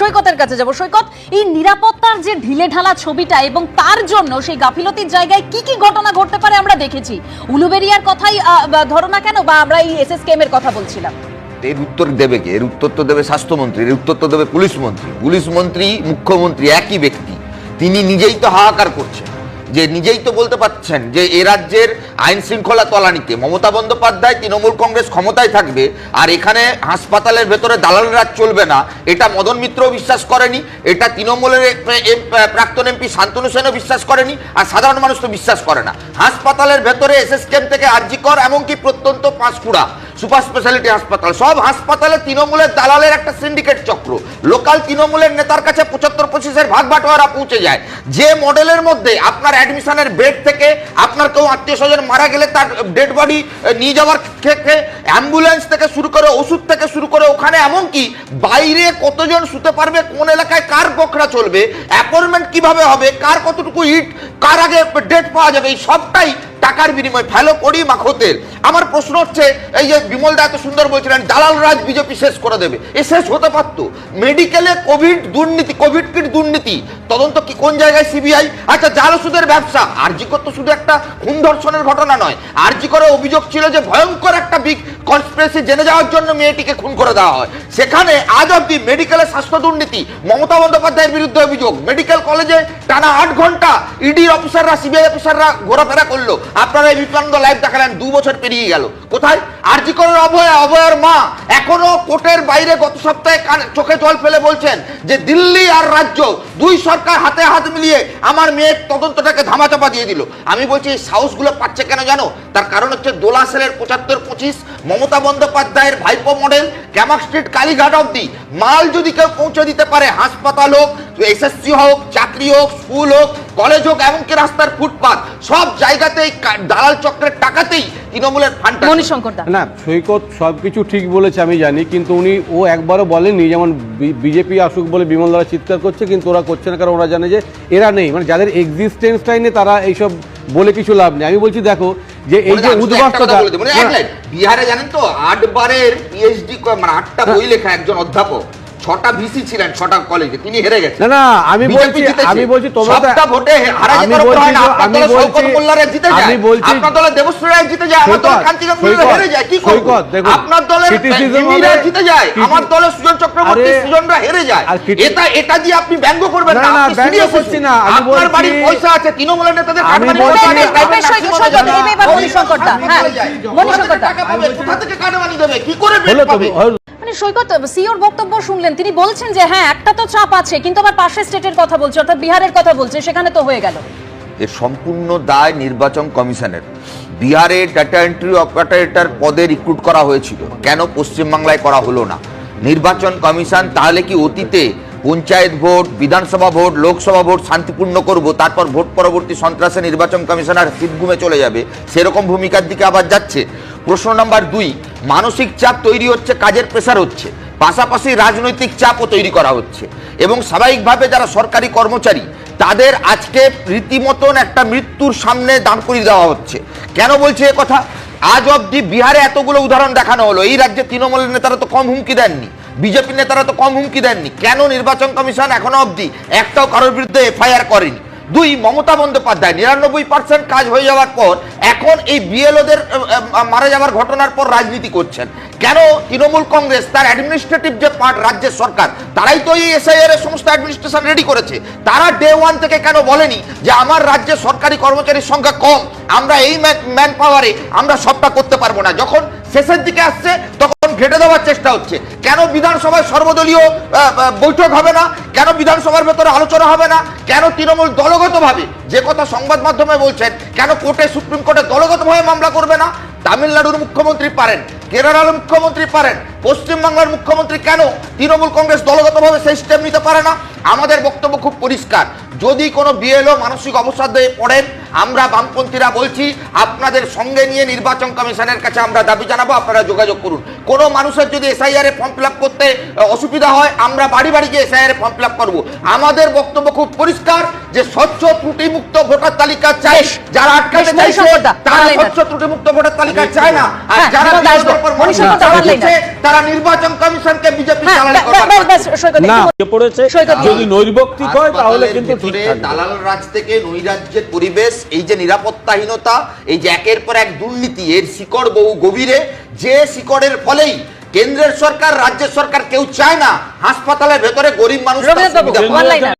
সৈকতের কাছে যাব। সৈকত, এই নিরাপত্তার যে ঢিলে ঢালা ছবিটা এবং তার জন্য সেই গাফিলতির জায়গায় কি কি ঘটনা ঘটতে পারে আমরা দেখেছি। উলুবেরিয়ার কথাই ধরো না কেন, বা আমরা এই এসএসকেএম এর কথা বলছিলাম। এর উত্তর দেবে কে? এর উত্তর তো দেবে স্বাস্থ্যমন্ত্রী, এর উত্তর তো দেবে পুলিশ মন্ত্রী। পুলিশ মন্ত্রী, মুখ্যমন্ত্রী একই ব্যক্তি। তিনি নিজেই তো হাহাকার করছেন। যে নিজেই তো বলতে পারছেন যে এ রাজ্যের আইন শৃঙ্খলা তলানিতে মমতা বন্দ্যোপাধ্যায়, তৃণমূল কংগ্রেস ক্ষমতায় থাকবে আর এখানে হাসপাতালের ভেতরে দালাল রাজ চলবে না, এটা মদন মিত্র বিশ্বাস করেনি, এটা তৃণমূলের প্রাক্তন এমপি শান্তনু সেনও বিশ্বাস করেনি আর সাধারণ মানুষ তো বিশ্বাস করে না। হাসপাতালের ভেতরে এসএস ক্যাম্প থেকে আরজিকর এমনকি প্রত্যন্ত পাঁশকুড়া সুপার স্পেশালিটি হাসপাতাল। সব হাসপাতালে তৃণমূলের দালালের একটা সিন্ডিকেট চক্র। লোকাল তৃণমূলের নেতার কাছে পঁচাত্তর পঁচিশের ভাগ বাটোয়ারা পৌঁছে যায়। যে মডেলের মধ্যে আপনার অ্যাডমিশনের বেড থেকে আপনার কেউ আত্মীয় স্বজন মারা গেলে তার ডেড বডি নিয়ে যাওয়ার ক্ষেত্রে অ্যাম্বুলেন্স থেকে শুরু করে, ওষুধ থেকে শুরু করে, ওখানে এমনকি বাইরে কতজন শুতে পারবে, কোন এলাকায় কার বখরা চলবে, অ্যাপয়েন্টমেন্ট কীভাবে হবে, কার কতটুকু ইট, কার আগে ডেট পাওয়া যাবে, এই সবটাই টাকার বিনিময় ফেলো করি মাখতের। আমার প্রশ্ন হচ্ছে, এই যে বিমল দা এত সুন্দর বলছিলেন, দালাল রাজ বিজেপি শেষ করে দেবে। এ শেষ হতে পারতো। মেডিকেলে কোভিড দুর্নীতি, কোভিড কিট দুর্নীতি, তদন্ত কি কোন জায়গায় সিবিআই? আচ্ছা জাল ওষুধের ব্যবসা। আরজিকর তো শুধু একটা খুন ধর্ষণের ঘটনা নয়। আরজিকরে অভিযোগ ছিল যে ভয়ঙ্কর একটা বিগ কনস্পিরেসি জেনে যাওয়ার জন্য মেয়েটিকে খুন করে দেওয়া হয়। সেখানে আজ অব্দি মেডিকেলে স্বাস্থ্য দুর্নীতি, মমতা বন্দ্যোপাধ্যায়ের বিরুদ্ধে অভিযোগ। মেডিকেল কলেজে টানা আট ঘণ্টা ইডি অফিসাররা সিবিআই অফিসাররা ঘোরাফেরা করল। আপনারা এই বিপান্দ লাইভ দেখালেন দু বছর পেরিয়ে গেল। কোথায়? আরজি করের অভয়া, অভয়ার মা এখনও কোর্টের বাইরে গত সপ্তাহে চোখে জল ফেলে বলছেন যে দিল্লি আর রাজ্য দুই সরকার হাতে হাত মিলিয়ে আমার মেয়ের তদন্তটাকে ধামাচাপা দিয়ে দিল। আমি বলছি, এই সাহসগুলো পাচ্ছে কেন জানো? তার কারণ হচ্ছে দোলা সেলের পঁচাত্তর পঁচিশ, মমতা বন্দ্যোপাধ্যায়ের ভাইপো মডেল, ক্যামাক স্ট্রিট, কালীঘাট অব্দি মাল যদি কেউ পৌঁছে দিতে পারে, হাসপাতাল হোক এসএসসি হোক, চাকরি হোক, স্কুল হোক, কলেজ হোক, এমনকি রাস্তার ফুটপাত, সব জায়গাতেই দালাল চক্রের টাকাতেই তৃণমূলের ফান্ড মণিশঙ্কর না সৈকত সব কিছু ঠিক বলেছে আমি জানি কিন্তু উনি ও একবারও বলেননি যেমন বিজেপি আসুক বলে বিমল দ্বারা চিৎকার করছে কিন্তু ওরা করছে না কারণ ওরা জানে যে এরা নেই। মানে যাদের এক্সিস্টেন্সটাই নেই তারা এইসব বলে কিছু লাভ নেই। আমি বলছি দেখো যে এই যে উদ্বাস্ততা বিহারে জানেন তো আটবারের পিএইচডি মানে আটটা বই লেখা একজন অধ্যাপক। ছটা ভিসি ছিলেন ছটা কলেজে তিনি হেরে গেছেন। না না আমি বলছি আমি বলছি তোমরা সবটা ভোটে হারা যেতে হয় না আমি বলছি মোল্লারা জিতে যায় আমি বলছি আপনার দলে দেবশ্রী রায় জিতে যায় আমার দলে মোল্লা হেরে যায় কি করব? আপনার দলে criticism জিতে যায় আমার দলে সুজন চক্রবর্তী সুজনরা হেরে যায়। আর এটা এটা দিয়ে আপনি ব্যঙ্গ করবেন না, না না, আপনি ব্যঙ্গ serious না, আমি আপনার বলছি- বাড়ির পয়সা আছে তৃণমূলের নেতাদের বলছি- করতে হবে, এবার সৈকত, maximum এবার মণিশঙ্কর দা, হ্যাঁ, মণিশঙ্কর দা। কোথা থেকে কাটমানি দেবে কি করে বের পাবে? মানে সৈকত সিওর বক্তব্য শুনলেন। তিনি বলছেন যে হ্যাঁ একটা তো চাপ আছে, কিন্তু আবার পাশের স্টেটের কথা বলছে, অর্থাৎ বিহারের কথা বলছে, সেখানে তো হয়ে গেল। এর সম্পূর্ণ দায় নির্বাচন কমিশনের। বিহারে ডাটা এন্ট্রি অপারেটর পদে রিক্রুট করা হয়েছিল। কেন পশ্চিমবাংলায় করা হলো না? নির্বাচন কমিশন তাহলে কি অতীতে panchayat vote, Vidhan Sabha vote, Lok Sabha vote শান্তিপূর্ণ করব, তারপর ভোট পরবর্তী সন্ত্রাসে নির্বাচন কমিশনার সিটগুমে চলে যাবে, সেরকম ভূমিকার দিকে আবার যাচ্ছে। প্রশ্ন নাম্বার দুই, মানসিক চাপ তৈরি হচ্ছে, কাজের প্রেসার হচ্ছে, পাশাপাশি রাজনৈতিক চাপও তৈরি করা হচ্ছে, এবং স্বাভাবিকভাবে যারা সরকারি কর্মচারী, তাদের আজকে রীতিমতন একটা মৃত্যুর সামনে দাঁড় করিয়ে দেওয়া হচ্ছে। কেন বলছে এ কথা? আজ অবধি বিহারে এতগুলো উদাহরণ দেখানো হলো, এই রাজ্যে তৃণমূলের নেতারা তো কম হুমকি দেননি। বিজেপির নেতারা তো কম হুমকি দেননি। কেন নির্বাচন কমিশন এখনও অবধি একটাও কারোর বিরুদ্ধে এফআইআর করেনি? দুই, মমতা বন্দ্যোপাধ্যায়, নিরানব্বই পার্সেন্ট কাজ হয়ে যাওয়ার পর এখন এই বিএলওদের মারা যাওয়ার ঘটনার পর রাজনীতি করছেন। কেন তৃণমূল কংগ্রেস তার অ্যাডমিনিস্ট্রেটিভ যে পার্ট রাজ্যের সরকার, তারাই তো এই এসআইআর এর সমস্ত অ্যাডমিনিস্ট্রেশন রেডি করেছে। তারা ডে ওয়ান থেকে কেন বলেনি যে আমার রাজ্যে সরকারি কর্মচারীর সংখ্যা কম? আমরা এই ম্যান পাওয়ারে আমরা সবটা করতে পারব না। যখন শেষের দিকে আসছে, তখন ঘেটে দেওয়ার চেষ্টা হচ্ছে। কেন বিধানসভায় সর্বদলীয় বৈঠক হবে না? কেন বিধানসভার ভেতরে আলোচনা হবে না? কেন তৃণমূল দলগতভাবে, যে কথা সংবাদ মাধ্যমে বলছেন, কেন কোর্টে, সুপ্রিম কোর্টে দলগতভাবে মামলা করবে না? তামিলনাড়ুর মুখ্যমন্ত্রী পারেন। কেরালার মুখ্যমন্ত্রী পারেন পশ্চিমবাংলার মুখ্যমন্ত্রী কেন? তৃণমূল কংগ্রেস দলগতভাবে সেই স্টেপ নিতে পারে না? আমাদের বক্তব্য খুব পরিষ্কার। যদি কোনো বিএলও মানসিক অবসাদ হয়ে পড়েন আমরা বামপন্থীরা বলছি আপনাদের সঙ্গে নিয়ে নির্বাচন কমিশনের কাছে আমরা দাবি জানাব আপনারা যোগাযোগ করুন। কোনো মানুষের যদি এসআইআর এ ফর্ম ফিল করতে অসুবিধা হয় আমরা বাড়ি বাড়ি গিয়ে এসআইআর ফর্ম ফিল করব। আমাদের বক্তব্য খুব পরিষ্কার যে স্বচ্ছ ত্রুটিমুক্ত ভোটার তালিকা চাই। যারা আটকাতে চাইছে তারা স্বচ্ছ ত্রুটিমুক্ত ভোটার তালিকা চায় না। আর হ্যাঁ, যারা তারা নির্বাচন কমিশনকে বিজেপি হ্যাঁ পড়েছে? যদি হয় তাহলে কিন্তু দালাল রাজ থেকে নৈরাজ্যের পরিবেশ এই যে নিরাপত্তাহীনতা এই যে একের পর এক দুর্নীতি এর শিকড় বহু গভীরে যে শিকড়ের ফলেই কেন্দ্রের সরকার রাজ্যের সরকার কেউ চায় না হাসপাতালের ভেতরে গরিব মানুষ